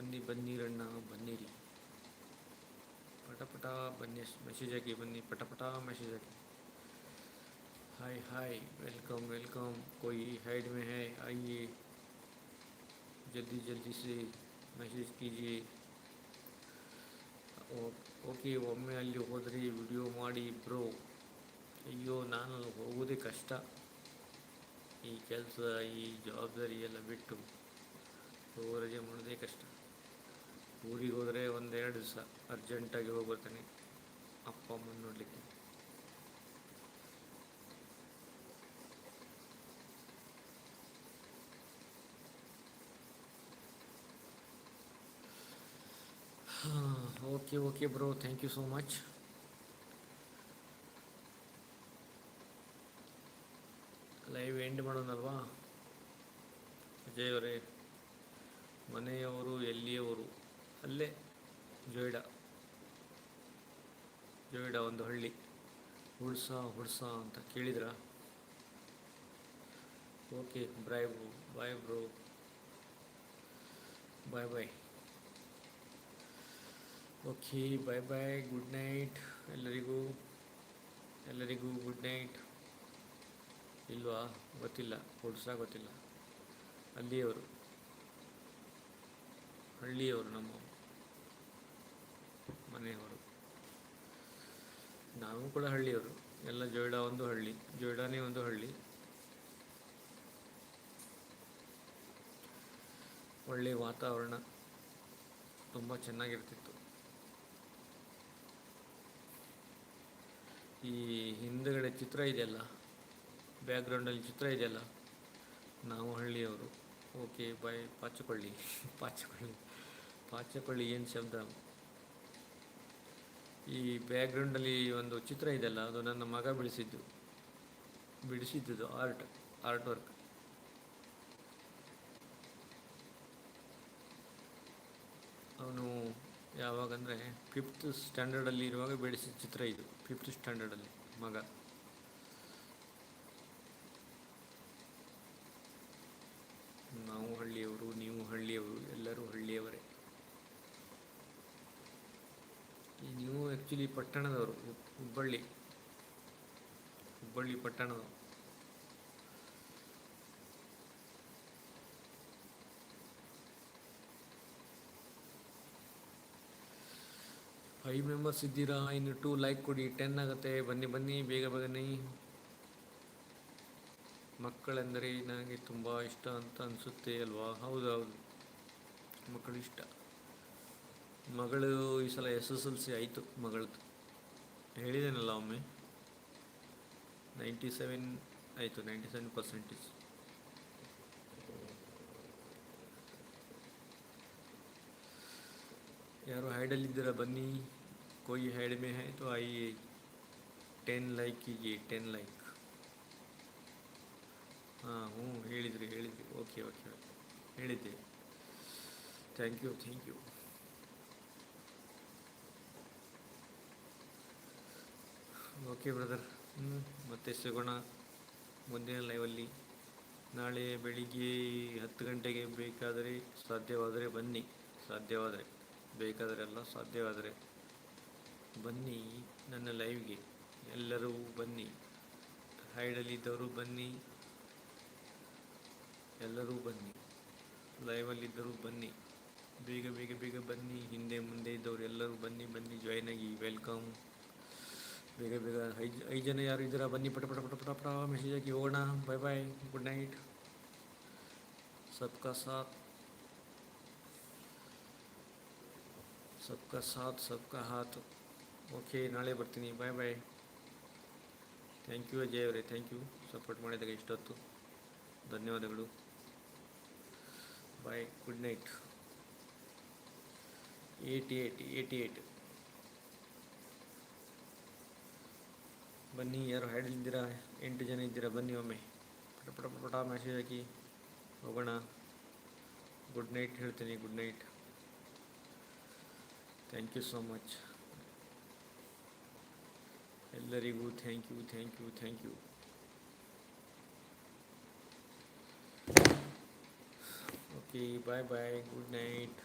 ಬನ್ನಿ ಬನ್ನಿರಣ್ಣ ಬನ್ನಿರಿ ಪಟ ಪಟ ಬನ್ನಿ ಮೆಸೇಜ್ ಹಾಕಿ ಬನ್ನಿ ಪಟ ಪಟ ಮೆಸೇಜ್ ಹಾಕಿ हाय हाय वेलकम वेलकम कोई हाइड में है आइए जल्दी जल्दी से मैसेज कीजिए ಓ- ಓಕೆ ಒಮ್ಮೆ ಅಲ್ಲಿ ಹೋದರೆ ವಿಡಿಯೋ ಮಾಡಿ ಬ್ರೋ ಅಯ್ಯೋ ನಾನು ಹೋಗೋದೇ ಕಷ್ಟ ಈ ಕೆಲಸ ಈ ಜವಾಬ್ದಾರಿ ಎಲ್ಲ ಬಿಟ್ಟು ಹೋಗೋ ರಜೆ ಮಾಡೋದೇ ಕಷ್ಟ ಊರಿಗೆ ಹೋದರೆ ಒಂದೆರಡು ದಿವಸ ಅರ್ಜೆಂಟಾಗಿ ಹೋಗ್ಬರ್ತೀನಿ. ಬರ್ತಾನೆ ಅಪ್ಪ ಅಮ್ಮನ ನೋಡಲಿಕ್ಕೆ. Okay okay bro thank you so much live end ಮಾಡೋಣಲ್ವಾ? Ajay ಅವರೇ, ಮನೆಯವರು ಎಲ್ಲಿಯವರು? ಅಲ್ಲೇ ಜೋಯ್ಡ. ಜೋಯ್ಡ ಒಂದು ಹಳ್ಳಿ. ಹುಡ್ಸ ಹುಡ್ಸ ಅಂತ ಕೇಳಿದ್ರ? Okay bro, bye bro. Bye bye. Okay, bye bye, good night ಎಲ್ಲರಿಗೂ. ಎಲ್ಲರಿಗೂ ಗುಡ್ ನೈಟ್. ಇಲ್ವಾ? ಗೊತ್ತಿಲ್ಲ, ಹುಡ್ಸ ಗೊತ್ತಿಲ್ಲ. ಅಲ್ಲಿಯವರು. ಹಳ್ಳಿಯವರು ನಮ್ಮ ಮನೆಯವರು ನಾವು ಕೂಡ ಹಳ್ಳಿಯವರು. ಎಲ್ಲ ಜೋಯ್ಡಾ ಒಂದು ಹಳ್ಳಿ, ಜೋಯ್ಡಾನೇ ಒಂದು ಹಳ್ಳಿ. ಒಳ್ಳೆಯ ವಾತಾವರಣ ತುಂಬ ಚೆನ್ನಾಗಿರ್ತಿತ್ತು. ಈ ಹಿಂದುಗಡೆ ಚಿತ್ರ ಇದೆಯಲ್ಲ, ಬ್ಯಾಕ್ಗ್ರೌಂಡಲ್ಲಿ ಚಿತ್ರ ಇದೆಯಲ್ಲ, ನಾವು ಹಳ್ಳಿಯವರು. ಓಕೆ, ಬಾಯ್, ಪಾಚಕೊಳ್ಳಿ ಪಾಚಕೊಳ್ಳಿ ಪಾಚಕೊಳ್ಳಿ ಏನು ಶಬ್ದ? ಈ ಬ್ಯಾಕ್ಗ್ರೌಂಡಲ್ಲಿ ಒಂದು ಚಿತ್ರ ಇದೆಯಲ್ಲ ಅದು ನನ್ನ ಮಗ ಬಿಡಿಸಿದ್ದು. ಬಿಡಿಸಿದ್ದು ಆರ್ಟ್ ಆರ್ಟ್ ವರ್ಕ್. ಅವನು ಯಾವಾಗಂದರೆ ಫಿಫ್ತ್ ಸ್ಟ್ಯಾಂಡರ್ಡಲ್ಲಿ ಇರುವಾಗ ಬಿಡಿಸಿದ ಚಿತ್ರ ಇದು, ಫಿಫ್ತ್ ಸ್ಟ್ಯಾಂಡರ್ಡಲ್ಲಿ ಮಗ. ನಾವು ಹಳ್ಳಿಯವರು, ನೀವು ಹಳ್ಳಿಯವರು, ಎಲ್ಲರೂ ಹಳ್ಳಿಯವರೇ. ನೀವು ಆ್ಯಕ್ಚುಲಿ ಪಟ್ಟಣದವರು, ಹುಬ್ಬಳ್ಳಿ. ಹುಬ್ಬಳ್ಳಿ ಪಟ್ಟಣದವರು. ಫೈವ್ ಮೆಂಬರ್ಸ್ ಇದ್ದೀರಾ? ಇನ್ನು ಟೂ ಲೈಕ್ ಕೊಡಿ. ಟೆನ್ ಆಗುತ್ತೆ. ಬನ್ನಿ ಬನ್ನಿ. ಬೇಗ ಬನ್ನಿ. ಮಕ್ಕಳೆಂದರೆ ನನಗೆ ತುಂಬ ಇಷ್ಟ ಅಂತ ಅನಿಸುತ್ತೆ ಅಲ್ವಾ? ಹೌದು ಹೌದು. ಮಕ್ಕಳು ಇಷ್ಟ. ಮಗಳು ಈ ಸಲ ಎಸ್ ಎಸ್ ಎಲ್ ಸಿ ಆಯಿತು ಮಗಳದ್ದು. ಹೇಳಿದ್ದೇನಲ್ಲ ಒಮ್ಮೆ? ನೈಂಟಿ ಸೆವೆನ್ ಆಯಿತು ನೈಂಟಿ ಸೆವೆನ್ ಪರ್ಸೆಂಟೇಜ್ ಯಾರು ಹ್ಯಾಡಲ್ಲಿದ್ದೀರಾ ಬನ್ನಿ. ಕೊಯ್ ಹ್ಯಾಡ್ ಮೇ ಆಯಿತು ಐ ಟೆನ್ ಲೈಕಿಗೆ ಟೆನ್ ಲೈಕ್ ಹಾಂ, ಹ್ಞೂ, ಹೇಳಿದ್ರಿ ಹೇಳಿದ್ರಿ. ಓಕೆ ಓಕೆ ಹೇಳಿದ್ದೆ. Thank you thank you okay brother ಮತ್ತೆ ಸಿಗೋಣ. ಮುಂದಿನ ಲೈವಲ್ಲಿ ನಾಳೆ ಬೆಳಿಗ್ಗೆ ಹತ್ತು ಗಂಟೆಗೆ ಬೇಕಾದರೆ ಸಾಧ್ಯವಾದರೆ ಬನ್ನಿ. ಸಾಧ್ಯವಾದರೆ. ಬೇಕಾದರೆ ಅಲ್ಲ, ಸಾಧ್ಯವಾದರೆ. ಬನ್ನಿ ನನ್ನ ಲೈವ್ಗೆ ಎಲ್ಲರೂ ಬನ್ನಿ. ಹೈಡಲ್ಲಿದ್ದವರು ಬನ್ನಿ. ಎಲ್ಲರೂ ಬನ್ನಿ. ಲೈವಲ್ಲಿದ್ದರೂ ಬನ್ನಿ. ಬೇಗ ಬೇಗ ಬೇಗ ಬನ್ನಿ. ಹಿಂದೆ, ಮುಂದೆ ಇದ್ದವರು ಎಲ್ಲರೂ ಬನ್ನಿ ಬನ್ನಿ. ಜಾಯ್ನ್ ಆಗಿ ವೆಲ್ಕಮ್ ಬೇಗ ಬೇಗ ಐದು ಐದು ಜನ ಯಾರು ಇದ್ದೀರಾ? ಬನ್ನಿ, ಪಟ ಪಟ ಪಟ ಪಟ ಪಟ ಮೆಸೇಜ್ ಹಾಕಿ ಹೋಗೋಣ. ಬಾಯ್ ಬಾಯ್ ಗುಡ್ ನೈಟ್ ಸಬ್ಕಾ ಸಾಥ್. ಸಬ್ಕಾ ಸಾಥ್, ಸಬ್ಕಾ ಹಾತ್ ಓಕೆ ನಾಳೆ ಬರ್ತೀನಿ. Bye bye thank you Ajay ಅವರೇ. ಥ್ಯಾಂಕ್ ಯು ಸಪೋರ್ಟ್ ಮಾಡಿದಾಗ ಇಷ್ಟೊತ್ತು. ಧನ್ಯವಾದಗಳು. Bye good night eighty eight eighty eight ಬನ್ನಿ ಯಾರು ಹ್ಯಾಡಲ್ಲಿದ್ದೀರಾ ಎಂಟು ಜನ ಇದ್ದೀರಾ ಬನ್ನಿ ಒಮ್ಮೆ ಪಟ ಪಟ ಪಟ ಪಟ ಮೆಸೇಜ್ ಹಾಕಿ ಹೋಗೋಣ ಗುಡ್ ನೈಟ್ ಹೇಳ್ತೀನಿ good night thank you so much ಎಲ್ಲರಿಗೂ thank you thank you thank you okay bye bye good night